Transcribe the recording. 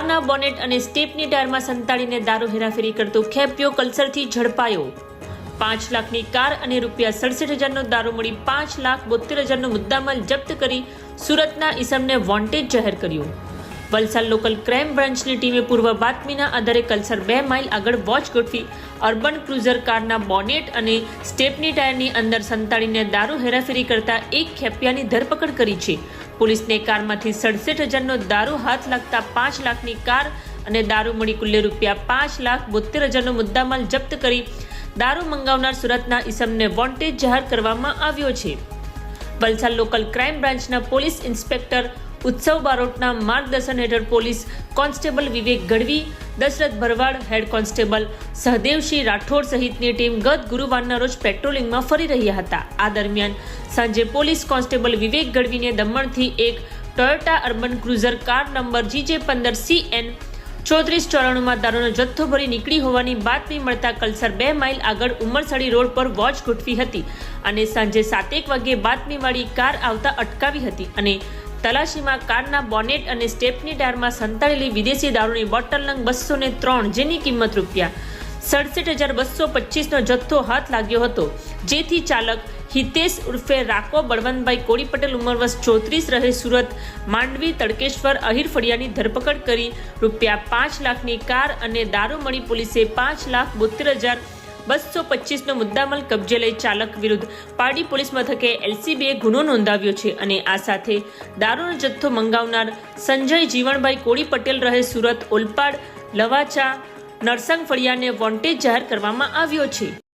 કારના બોનેટ અને સ્ટેપની ટાયરમાં સંતાડીને દારૂ હેરાફેરી કરતો ખેપિયો કલ્સરથી ઝડપાયો. પાંચ લાખની કાર અને રૂપિયા સડસઠ હજારનો દારૂ મળી પાંચ લાખ બોતેર હજારનો મુદ્દામાલ જપ્ત કરી સુરતના ઈસમને વોન્ટેજ જાહેર કર્યું. વલસાડ લોકલ ક્રાઇમ બ્રાન્ચની ટીમે પૂર્વ બાતમીના આધારે કલસર બે માઇલ આગળ વોચ ગોઠવી અર્બન ક્રુઝર કારના બોનેટ અને સ્ટેપની ટાયરની અંદર સંતાડીને દારૂ હેરાફેરી કરતા એક ખેપિયાની ધરપકડ કરી છે. પોલીસને કારમાંથી સડસઠ હજારનો દારૂ હાથ લાગતા પાંચ લાખની કાર અને દારૂ મળી કુલ્લે રૂપિયા પાંચ લાખ બોતેર હજારનો મુદ્દામાલ જપ્ત કરી દારૂ મંગાવનાર સુરતના ઈસમને વોન્ટેજ જાહેર કરવામાં આવ્યો છે. વલસાડ લોકલ ક્રાઇમ બ્રાન્ચના પોલીસ ઇન્સ્પેક્ટર ઉત્સવ બારોટના માર્ગદર્શન હેઠળ police constable Vivek Gadhvi, Dashrath Bharwad, head constable Sahdevsinh Rathod સહિતની ટીમ ગત ગુરુવારના રોજ પેટ્રોલિંગમાં ફરી રહ્યા હતા. આ દરમિયાન સાંજે પોલીસ કોન્સ્ટેબલ વિવેક ગઢવીને દમણથી એક Toyota Urban Cruiser car number GJ પંદર સી એન ચોત્રીસ ચોરાણુંમાં દારૂનો જથ્થો ભરી નીકળી હોવાની બાતમી મળતા કલસર બે માઇલ આગળ ઉમરસાડી રોડ પર વોચ ગોઠવી હતી અને સાંજે સાતેક વાગ્યે બાતમીવાળી કાર આવતા અટકાવી હતી અને તલાશીમાં કારના બોનેટ અને સ્ટેપની ટાયરમાં સંતાડેલી વિદેશી દારૂની બોટલ નંગ બસો ને ત્રણ જેની કિંમત રૂપિયા સડસઠ હજાર બસો પચીસનો જથ્થો હાથ લાગ્યો હતો. જેથી ચાલક હિતેશ ઉર્ફે રાકો બળવંતભાઈ કોળી પટેલ ઉંમર વર્ષ ચોત્રીસ રહે સુરત માંડવી તડકેશ્વર અહીર ફળિયાની ધરપકડ કરી રૂપિયા પાંચ લાખની કાર અને દારૂ મળી પોલીસે પાંચ લાખ બોતેર હજાર બસો પચીસનો મુદ્દામાલ કબજે લઈ ચાલક વિરુદ્ધ પારડી પોલીસ મથકે એલસીબીએ ગુનો નોંધાવ્યો છે અને આ સાથે દારૂનો જથ્થો મંગાવનાર સંજય જીવણભાઈ કોળી પટેલ રહે સુરત, ઓલપાડ, લવાચા, નરસંગ ફળિયાને વોન્ટેજ જાહેર કરવામાં આવ્યો છે.